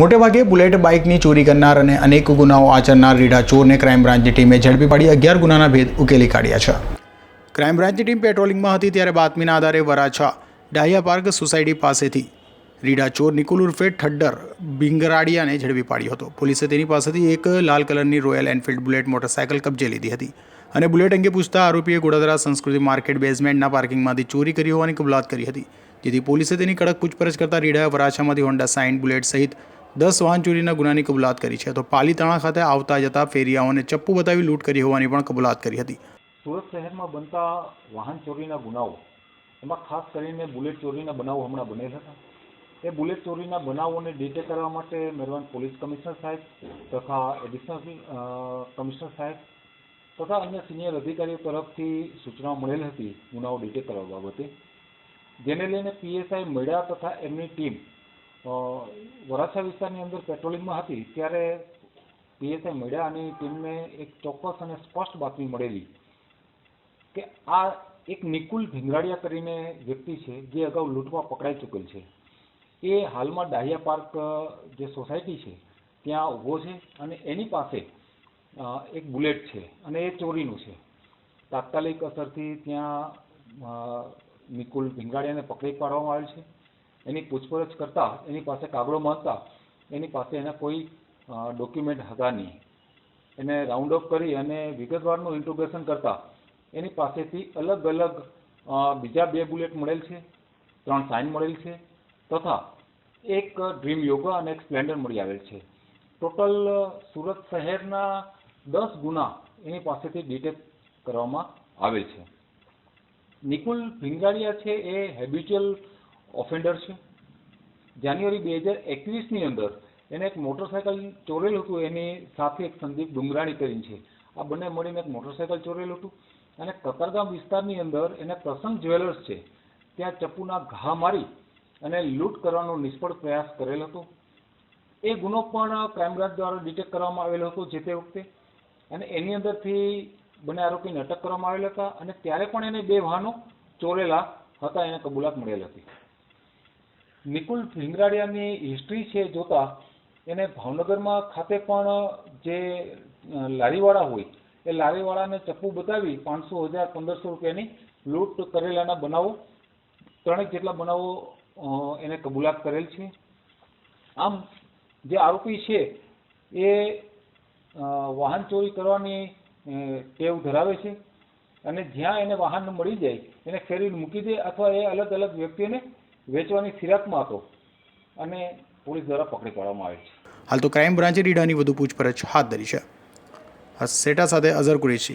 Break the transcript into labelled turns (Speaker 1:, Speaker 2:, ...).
Speaker 1: મોટેભાગે બુલેટ બાઇકની ચોરી કરનાર અને અનેક ગુનાઓ આચરનાર રીઢા ચોરને ક્રાઇમ બ્રાન્ચની ટીમે ઝડપી પાડી અગિયાર ગુનાના ભેદ ઉકેલી કાઢ્યા છે. ક્રાઇમ બ્રાન્ચની ટીમ પેટ્રોલિંગમાં હતી ત્યારે બાતમીના આધારે વરાછા ડાહિયા પાર્ક સોસાયટી પાસેથી રીઢા ચોર નિકુલ ઉર્ફે ઠડ્ડર બિંગરાડિયાને ઝડપી પાડ્યો હતો. પોલીસે તેની પાસેથી એક લાલ કલરની રોયલ એનફિલ્ડ બુલેટ મોટરસાયકલ કબજે લીધી હતી અને બુલેટ અંગે પૂછતા આરોપીએ ગોડાદરા સંસ્કૃતિ માર્કેટ બેઝમેન્ટના પાર્કિંગમાંથી ચોરી કરી હોવાની કબૂલાત કરી હતી, જેથી પોલીસે તેની કડક પૂછપરછ કરતા રીઢાએ વરાછામાંથી હોન્ડા સાઇન બુલેટ સહિત દસ વાહન ચોરીના ગુનાની કબૂલાત કરી છે. તો પાલીતાણા ખાતે આવતા જતા ફેરિયાઓને ચપ્પુ બતાવી લૂંટ કરી હોવાની પણ કબૂલાત કરી હતી.
Speaker 2: સુરત શહેરમાં બનતા વાહન ચોરીના ગુનાઓ, એમાં ખાસ કરીને બુલેટ ચોરીના બનાવો હમણાં બનેલ હતા એ બુલેટ ચોરીના બનાવોને ડિટેક્ટ કરવા માટે મેરવાન પોલીસ કમિશનર સાહેબ તથા એડિશનલ કમિશનર સાહેબ તથા અન્ય સિનિયર અધિકારીઓ તરફથી સૂચનાઓ મળેલ હતી ગુનાઓ ડિટે કરવા બાબતે. જેને લઈને પીએસઆઈ મળ્યા તથા એમની ટીમ વરાછા વિસ્તારની અંદર પેટ્રોલિંગમાં હતી, ત્યારે પીએસઆઈ મળ્યા અને ટીમને એક ચોક્કસ અને સ્પષ્ટ બાતમી મળેલી કે આ એક નિકુલ ભીંગાડિયા કરીને વ્યક્તિ છે, જે અગાઉ લૂંટમાં પકડાઈ ચૂકેલ છે. એ હાલમાં ડાહિયા પાર્ક જે સોસાયટી છે, ત્યાં ઊભો છે અને એની પાસે એક બુલેટ છે અને એ ચોરીનું છે. તાત્કાલિક અસરથી ત્યાં નિકુલ ભીંગાડિયાને પકડી પાડવામાં આવેલ છે. એની પૂછપરછ કરતા, એની પાસે કાગળો માંગતા એની પાસે એના કોઈ ડોક્યુમેન્ટ હતા નહીં. એને રાઉન્ડ અપ કરી અને વિગતવારનું ઇન્ટ્રોગેશન કરતા, એની પાસેથી અલગ અલગ બીજા બે બુલેટ મળેલ છે, ત્રણ સાઇન મળેલ છે, તથા એક ડ્રીમ યોગા અને એક સ્પ્લેન્ડર મળી આવેલ છે. ટોટલ સુરત શહેરના દસ ગુના એની પાસેથી ડિટેક્ટ કરવામાં આવેલ છે. નિકુલ ભીંગાડિયા છે એ હેબિચ્યુઅલ ઓફેન્ડર છે. જાન્યુઆરી બે હજાર એકવીસની અંદર એને એક મોટરસાયકલ ચોરેલું હતું. એની સાથે એક સંદીપ ડુંગરાણી કરીને છે. આ બંને મળીને એક મોટરસાયકલ ચોરેલું હતું. અને કતરગામ વિસ્તારની અંદર એને પ્રસંગ જ્વેલર્સ છે. ત્યાં ચપ્પુના ઘા મારી અને લૂંટ કરવાનો નિષ્ફળ પ્રયાસ કરેલ હતો. એ ગુનો પણ ક્રાઇમ દ્વારા ડિટેક્ટ કરવામાં આવેલો હતો જે તે વખતે. અને એની અંદરથી બંને આરોપીને અટક કરવામાં આવેલ હતા. અને ત્યારે પણ એને બે વાહનો ચોરેલા હતા. એને કબૂલાત મળેલ હતી. નિકુલ ફિંગરાડિયાની હિસ્ટ્રી છે જોતા એને ભાવનગરમાં ખાતે પણ જે લારીવાળા હોય, એ લારીવાળાને ચપ્પુ બતાવી પાંચસો હજાર, પંદરસો રૂપિયાની લૂંટ કરેલાના બનાવો, ત્રણેક જેટલા બનાવો એને કબૂલાત કરેલ છે. આમ, જે આરોપી છે, એ વાહન ચોરી કરવાની ટેવ ધરાવે છે અને જ્યાં એને વાહન મળી જાય, એને ફેરવીને મૂકી દે અથવા એ અલગ અલગ વ્યક્તિઓને વેચવાની ફિરાકમાં હતો અને પોલીસ દ્વારા પકડી પાડવામાં આવે છે.
Speaker 1: હાલ તો ક્રાઇમ બ્રાન્ચે રીડાની વધુ પૂછપરછ હાથ ધરી છે. સેટા સાથે અઝર કુરેશી.